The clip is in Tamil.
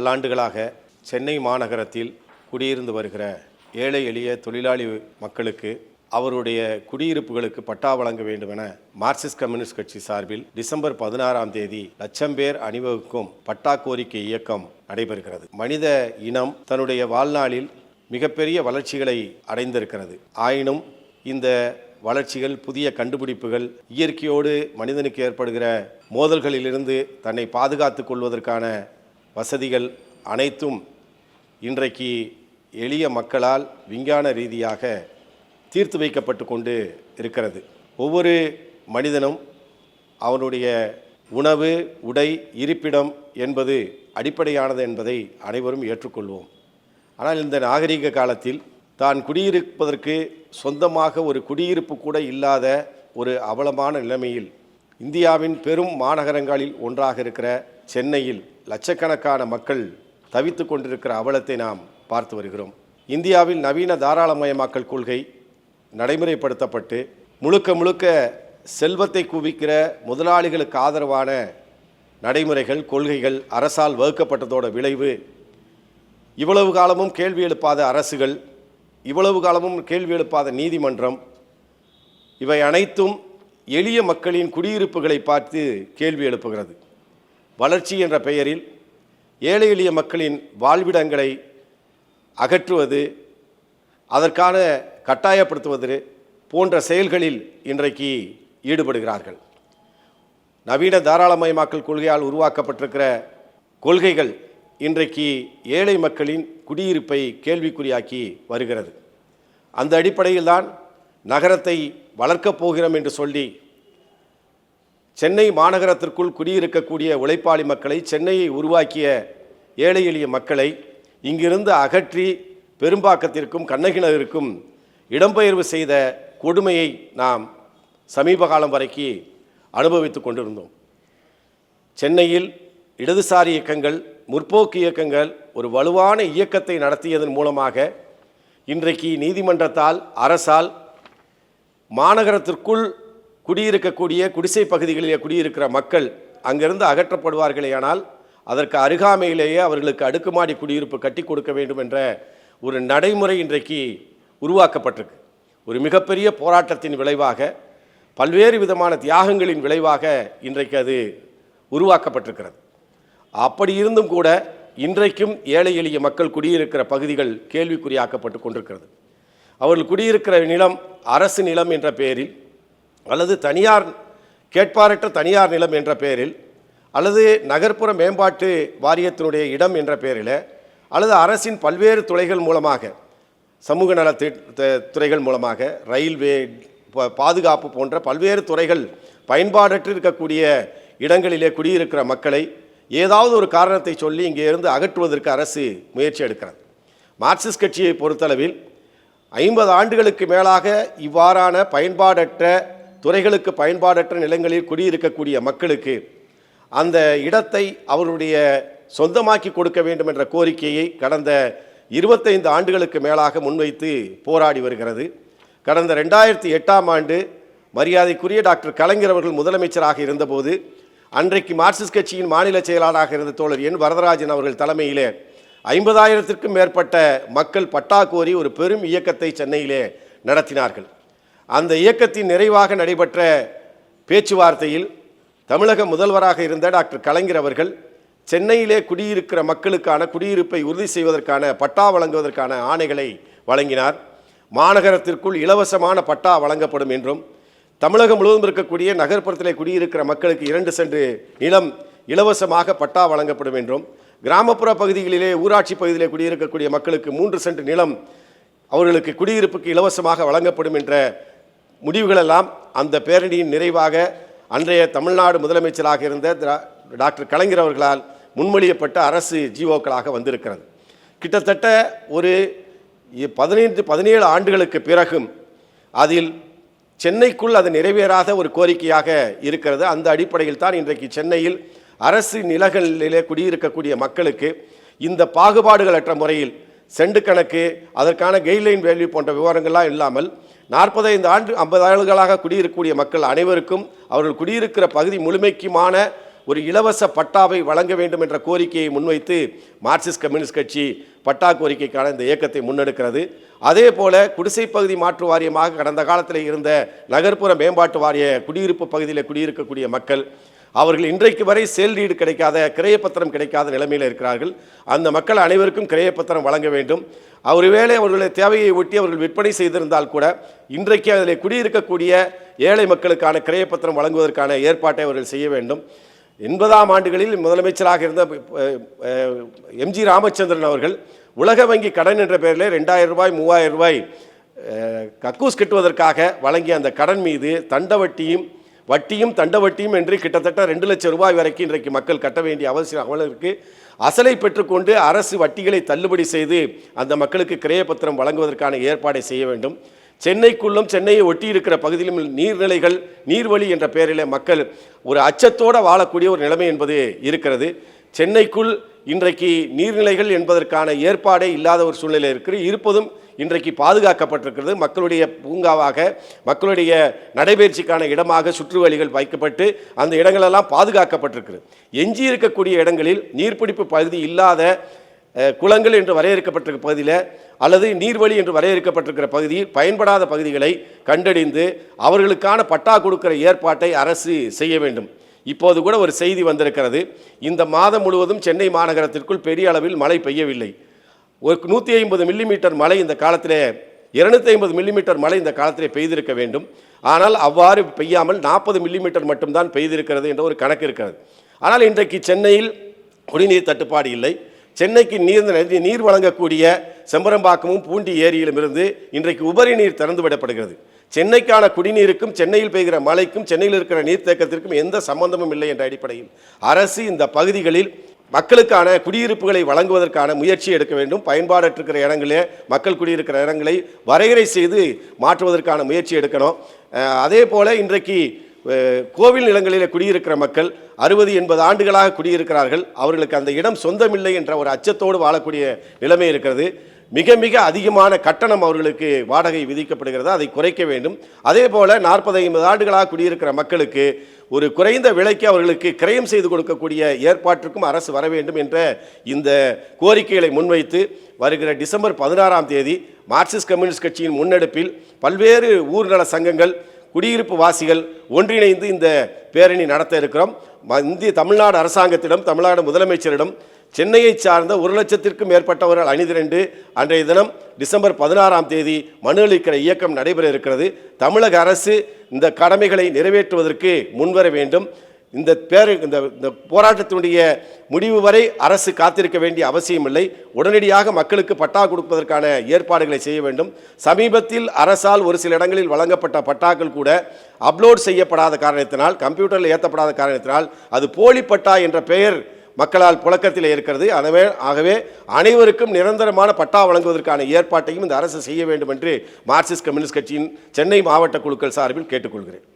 பல்லாண்டுகளாக சென்னை மாநகரத்தில் குடியிருந்து வருகிற ஏழை எளிய தொழிலாளி மக்களுக்கு அவருடைய குடியிருப்புகளுக்கு பட்டா வழங்க வேண்டும் என மார்க்சிஸ்ட் கம்யூனிஸ்ட் கட்சி சார்பில் டிசம்பர் பதினாறாம் தேதி லட்சம் பேர் அணிவகுக்கும் பட்டா கோரிக்கை இயக்கம் நடைபெறுகிறது. மனித இனம் தன்னுடைய வாழ்நாளில் மிகப்பெரிய வளர்ச்சிகளை அடைந்திருக்கிறது. ஆயினும் இந்த வளர்ச்சிகள் புதிய கண்டுபிடிப்புகள் இயற்கையோடு மனிதனுக்கு ஏற்படுகிற மோதல்களிலிருந்து தன்னை பாதுகாத்துக் கொள்வதற்கான வசதிகள் அனைத்தும் இன்றைக்கு எளிய மக்களால் விஞ்ஞான ரீதியாக தீர்த்து வைக்கப்பட்டு கொண்டு இருக்கிறது. ஒவ்வொரு மனிதனும் அவனுடைய உணவு உடை இருப்பிடம் என்பது அடிப்படையானது என்பதை அனைவரும் ஏற்றுக்கொள்வோம். ஆனால் இந்த நாகரிக காலத்தில் தான் குடியிருப்பதற்கு சொந்தமாக ஒரு குடியிருப்பு கூட இல்லாத ஒரு அவலமான நிலைமையில் இந்தியாவின் பெரும் மாநகரங்களில் ஒன்றாக இருக்கிற சென்னையில் லட்சக்கணக்கான மக்கள் தவித்து கொண்டிருக்கிற அவலத்தை நாம் பார்த்து வருகிறோம். இந்தியாவில் நவீன தாராளமயமாக்கல் கொள்கை நடைமுறைப்படுத்தப்பட்டு முழுக்க முழுக்க செல்வத்தை குவிக்கிற முதலாளிகளுக்கு ஆதரவான நடைமுறைகள் கொள்கைகள் அரசால் வகுக்கப்பட்டதோட விளைவு இவ்வளவு காலமும் கேள்வி எழுப்பாத அரசுகள் இவ்வளவு காலமும் கேள்வி எழுப்பாத நீதிமன்றம் இவை அனைத்தும் எளிய மக்களின் குடியிருப்புகளை பார்த்து கேள்வி எழுப்புகிறது. வளர்ச்சி என்ற பெயரில் ஏழை எளிய மக்களின் வாழ்விடங்களை அகற்றுவது அதற்கான கட்டாயப்படுத்துவது போன்ற செயல்களில் இன்றைக்கு ஈடுபடுகிறார்கள். நவீன தாராளமயமாக்கல் கொள்கையால் உருவாக்கப்பட்டிருக்கிற கொள்கைகள் இன்றைக்கு ஏழை மக்களின் குடியிருப்பை கேள்விக்குறியாக்கி வருகிறது. அந்த அடிப்படையில்தான் நகரத்தை வளர்க்கப் போகிறோம் என்று சொல்லி சென்னை மாநகரத்திற்குள் குடியிருக்கக்கூடிய உழைப்பாளி மக்களை சென்னையை உருவாக்கிய ஏழை எளிய மக்களை இங்கிருந்து அகற்றி பெரும்பாக்கத்திற்கும் கண்ணகி நகருக்கும் இடம்பெயர்வு செய்த கொடுமையை நாம் சமீப காலம் வரைக்கு அனுபவித்து கொண்டிருந்தோம். சென்னையில் இடதுசாரி இயக்கங்கள் முற்போக்கு இயக்கங்கள் ஒரு வலுவான இயக்கத்தை நடத்தியதன் மூலமாக இன்றைக்கு நீதிமன்றத்தால் அரசால் மாநகரத்திற்குள் குடியிருக்கக்கூடிய குடிசை பகுதிகளிலே குடியிருக்கிற மக்கள் அங்கிருந்து அகற்றப்படுவார்களேயானால் அதற்கு அருகாமையிலேயே அவர்களுக்கு அடுக்குமாடி குடியிருப்பு கட்டி கொடுக்க வேண்டும் என்ற ஒரு நடைமுறை இன்றைக்கு உருவாக்கப்பட்டிருக்கு. ஒரு மிகப்பெரிய போராட்டத்தின் விளைவாக பல்வேறு விதமான தியாகங்களின் விளைவாக இன்றைக்கு அது உருவாக்கப்பட்டிருக்கிறது. அப்படி இருந்தும் கூட இன்றைக்கும் ஏழை எளிய மக்கள் குடியிருக்கிற பகுதிகள் கேள்விக்குறியாக்கப்பட்டு கொண்டிருக்கிறது. அவர்கள் குடியிருக்கிற நிலம் அரசு நிலம் என்ற பெயரில் அல்லது தனியார் கேட்பாரற்ற தனியார் நிலம் என்ற பெயரில் அல்லது நகர்ப்புற மேம்பாட்டு வாரியத்தினுடைய இடம் என்ற பெயரில் அல்லது அரசின் பல்வேறு துறைகள் மூலமாக சமூக நல துறைகள் மூலமாக ரயில்வே ப- பாதுகாப்பு போன்ற பல்வேறு துறைகள் பயன்பாடற்று இருக்கக்கூடிய இடங்களிலே குடியிருக்கிற மக்களை ஏதாவது ஒரு காரணத்தை சொல்லி இங்கே இருந்து அகற்றுவதற்கு அரசு முயற்சி எடுக்கிறது. மார்க்சிஸ்ட் கட்சியை பொறுத்தளவில் ஐம்பது ஆண்டுகளுக்கு மேலாக இவ்வாறான பயன்பாடற்ற துறைகளுக்கு பயன்பாடற்ற நிலங்களில் குடியிருக்கக்கூடிய மக்களுக்கு அந்த இடத்தை அவருடைய சொந்தமாக்கி கொடுக்க வேண்டும் என்ற கோரிக்கையை கடந்த இருபத்தைந்து ஆண்டுகளுக்கு மேலாக முன்வைத்து போராடி வருகிறது. கடந்த ரெண்டாயிரத்தி எட்டாம் ஆண்டு மரியாதைக்குரிய டாக்டர் கலைஞர் அவர்கள் முதலமைச்சராக இருந்தபோது அன்றைக்கு மார்க்சிஸ்ட் கட்சியின் மாநில செயலாளராக இருந்த தோழர் என் வரதராஜன் அவர்கள் தலைமையிலே ஐம்பதாயிரத்திற்கும் மேற்பட்ட மக்கள் பட்டா கோரி ஒரு பெரும் இயக்கத்தை சென்னையிலே நடத்தினார்கள். அந்த இயக்கத்தின் நிறைவாக நடைபெற்ற பேச்சுவார்த்தையில் தமிழக முதல்வராக இருந்த டாக்டர் கலைஞர் அவர்கள் சென்னையிலே குடியிருக்கிற மக்களுக்கான குடியிருப்பை உறுதி செய்வதற்கான பட்டா வழங்குவதற்கான ஆணைகளை வழங்கினார். மாநகரத்திற்குள் இலவசமான பட்டா வழங்கப்படும் என்றும் தமிழகம் முழுவதும் இருக்கக்கூடிய நகர்ப்புறத்திலே குடியிருக்கிற மக்களுக்கு இரண்டு சென்று நிலம் இலவசமாக பட்டா வழங்கப்படும் என்றும் கிராமப்புற பகுதிகளிலே ஊராட்சி பகுதியிலே குடியிருக்கக்கூடிய மக்களுக்கு மூன்று சென்று நிலம் அவர்களுக்கு குடியிருப்புக்கு இலவசமாக வழங்கப்படும் என்ற முடிவுகளெல்லாம் அந்த பேரணியின் நிறைவாக அன்றைய தமிழ்நாடு முதலமைச்சராக இருந்த டாக்டர் கலைஞர் அவர்களால் முன்மொழியப்பட்ட அரசு ஜீவோக்களாக வந்திருக்கிறது. கிட்டத்தட்ட ஒரு பதினைந்து பதினேழு ஆண்டுகளுக்கு பிறகும் அதில் சென்னைக்குள் அது நிறைவேறாத ஒரு கோரிக்கையாக இருக்கிறது. அந்த அடிப்படையில் தான் இன்றைக்கு சென்னையில் அரசு நிலங்களிலே குடியிருக்கக்கூடிய மக்களுக்கு இந்த பாகுபாடுகளற்ற முறையில் செண்டு கணக்கு அதற்கான கைட்லைன் வேல்யூ போன்ற விவரங்கள்லாம் இல்லாமல் நாற்பத்தைந்து ஆண்டு ஐம்பது ஆண்டுகளாக குடியிருக்கக்கூடிய மக்கள் அனைவருக்கும் அவர்கள் குடியிருக்கிற பகுதி முழுமைக்குமான ஒரு இலவச பட்டாவை வழங்க வேண்டும் என்ற கோரிக்கையை முன்வைத்து மார்க்சிஸ்ட் கம்யூனிஸ்ட் கட்சி பட்டா கோரிக்கைக்கான இந்த இயக்கத்தை முன்னெடுக்கிறது. அதே போல குடிசை பகுதி மாற்று வாரியமாக கடந்த காலத்தில் இருந்த நகர்ப்புற மேம்பாட்டு வாரிய குடியிருப்பு பகுதியில் குடியிருக்கக்கூடிய மக்கள் அவர்கள் இன்றைக்கு வரை சேல் ரீடு கிடைக்காத கிரையப்பத்திரம் கிடைக்காத நிலைமையில் இருக்கிறார்கள். அந்த மக்கள் அனைவருக்கும் கிரையப்பத்திரம் வழங்க வேண்டும். ஒருவேளை அவர்களுடைய தேவையை ஒட்டி அவர்கள் விற்பனை செய்திருந்தால் கூட இன்றைக்கு அதில் குடியிருக்கக்கூடிய ஏழை மக்களுக்கான கிரையப்பத்திரம் வழங்குவதற்கான ஏற்பாட்டை அவர்கள் செய்ய வேண்டும். எண்பதாம் ஆண்டுகளில் முதலமைச்சராக இருந்த எம்ஜி ராமச்சந்திரன் அவர்கள் உலக வங்கி கடன் என்ற பெயரில் ரெண்டாயிரம் ரூபாய் மூவாயிரம் ரூபாய் கக்கூஸ் கட்டுவதற்காக வழங்கிய அந்த கடன் மீது தண்டவட்டியும் வட்டியும் தண்ட வட்டியும் என்று கிட்டத்தட்ட ரெண்டு லட்சம் ரூபாய் வரைக்கும் இன்றைக்கு மக்கள் கட்ட வேண்டிய அவசியம் அவ்வளவிற்கு அசலை பெற்றுக்கொண்டு அரசு வட்டிகளை தள்ளுபடி செய்து அந்த மக்களுக்கு கிரயப்பத்திரம் வழங்குவதற்கான ஏற்பாடை செய்ய வேண்டும். சென்னைக்குள்ளும் சென்னையை ஒட்டி இருக்கிற பகுதியிலும் நீர்நிலைகள் நீர்வழி என்ற பெயரில் மக்கள் ஒரு அச்சத்தோடு வாழக்கூடிய ஒரு நிலைமை என்பது இருக்கிறது. சென்னைக்குள் இன்றைக்கு நீர்நிலைகள் என்பதற்கான ஏற்பாடே இல்லாத ஒரு சூழ்நிலை இருக்கிறது இருப்பதும் இன்றைக்கு பாதுகாக்கப்பட்டிருக்கிறது. மக்களுடைய பூங்காவாக மக்களுடைய நடைபயிற்சிக்கான இடமாக சுற்றுவழிகள் வைக்கப்பட்டு அந்த இடங்களெல்லாம் பாதுகாக்கப்பட்டிருக்கிறது. எஞ்சி இருக்கக்கூடிய இடங்களில் நீர்பிடிப்பு பகுதி இல்லாத குளங்கள் என்று வரையறுக்கப்பட்டிருக்க பகுதியில் அல்லது நீர்வழி என்று வரையறுக்கப்பட்டிருக்கிற பகுதியில் பயன்படாத பகுதிகளை கண்டறிந்து அவர்களுக்கான பட்டா கொடுக்கிற ஏற்பாட்டை அரசு செய்ய வேண்டும். இப்போது கூட ஒரு செய்தி வந்திருக்கிறது. இந்த மாதம் முழுவதும் சென்னை மாநகரத்திற்குள் பெரிய அளவில் மழை பெய்யவில்லை. ஒரு நூற்றி ஐம்பது மில்லிமீட்டர் மழை இந்த காலத்திலே இருநூத்தி ஐம்பது மில்லிமீட்டர் மழை இந்த காலத்திலே பெய்திருக்க வேண்டும். ஆனால் அவ்வாறு பெய்யாமல் நாற்பது மில்லிமீட்டர் மட்டும்தான் பெய்திருக்கிறது என்ற ஒரு கணக்கு இருக்கிறது. ஆனால் இன்றைக்கு சென்னையில் குடிநீர் தட்டுப்பாடு இல்லை. சென்னைக்கு நீர் நதி- நீர் வழங்கக்கூடிய செம்பரம்பாக்கமும் பூண்டி ஏரியிலும் இருந்து இன்றைக்கு உபரி நீர் திறந்து விடப்படுகிறது சென்னைக்கான குடிநீருக்கும் சென்னையில் பெய்கிற மழைக்கும் சென்னையில் இருக்கிற நீர்த்தேக்கத்திற்கும் எந்த சம்பந்தமும் இல்லை என்ற அடிப்படையில் அரசு இந்த பகுதிகளில் மக்களுக்கான குடியிருப்புகளை வழங்குவதற்கான முயற்சி எடுக்க வேண்டும். பயன்பாடற்றிருக்கிற இடங்களே மக்கள் குடியிருக்கிற இடங்களை வரையறை செய்து மாற்றுவதற்கான முயற்சி எடுக்கணும். அதே போல் இன்றைக்கு கோவில் நிலங்களில் குடியிருக்கிற மக்கள் அறுபது எண்பது ஆண்டுகளாக குடியிருக்கிறார்கள். அவர்களுக்கு அந்த இடம் சொந்தமில்லை என்ற ஒரு அச்சத்தோடு வாழக்கூடிய நிலைமை இருக்கிறது. மிக மிக அதிகமான கட்டணம் அவர்களுக்கு வாடகை விதிக்கப்படுகிறது அதை குறைக்க வேண்டும். அதே போல் நாற்பது ஐம்பது ஆண்டுகளாக குடியிருக்கிற மக்களுக்கு ஒரு குறைந்த விலைக்கு அவர்களுக்கு கிரயம் செய்து கொடுக்கக்கூடிய ஏற்பாட்டிற்கும் அரசு வர வேண்டும் என்ற இந்த கோரிக்கைகளை முன்வைத்து வருகிற டிசம்பர் பதினாறாம் தேதி மார்க்சிஸ்ட் கம்யூனிஸ்ட் கட்சியின் முன்னெடுப்பில் பல்வேறு ஊர்நல சங்கங்கள் குடியிருப்பு வாசிகள் ஒன்றிணைந்து இந்த பேரணி நடத்த இருக்கிறோம். இந்திய தமிழ்நாடு அரசாங்கத்திடம் தமிழ்நாடு முதலமைச்சரிடம் சென்னையை சார்ந்த ஒரு லட்சத்திற்கும் மேற்பட்டவர்கள் அணிதிரண்டு அன்றைய தினம் டிசம்பர் பதினாறாம் தேதி மனு அளிக்கிற இயக்கம் நடைபெற இருக்கிறது. தமிழக அரசு இந்த கடமைகளை நிறைவேற்றுவதற்கு முன்வர வேண்டும். இந்த பேரு இந்த இந்த போராட்டத்தினுடைய முடிவு வரை அரசு காத்திருக்க வேண்டிய அவசியமில்லை உடனடியாக மக்களுக்கு பட்டா கொடுப்பதற்கான ஏற்பாடுகளை செய்ய வேண்டும். சமீபத்தில் அரசால் ஒரு சில இடங்களில் வழங்கப்பட்ட பட்டாக்கள் கூட அப்லோட் செய்யப்படாத காரணத்தினால் கம்ப்யூட்டரில் ஏற்றப்படாத காரணத்தினால் அது போலி பட்டா என்ற பெயர் மக்களால் புழக்கத்தில் இருக்கிறது. அதவே ஆகவே அனைவருக்கும் நிரந்தரமான பட்டா வழங்குவதற்கான ஏற்பாட்டையும் இந்த அரசு செய்ய வேண்டும் என்று மார்க்சிஸ்ட் கம்யூனிஸ்ட் கட்சியின் சென்னை மாவட்ட குழுக்கள் சார்பில் கேட்டுக்கொள்கிறேன்.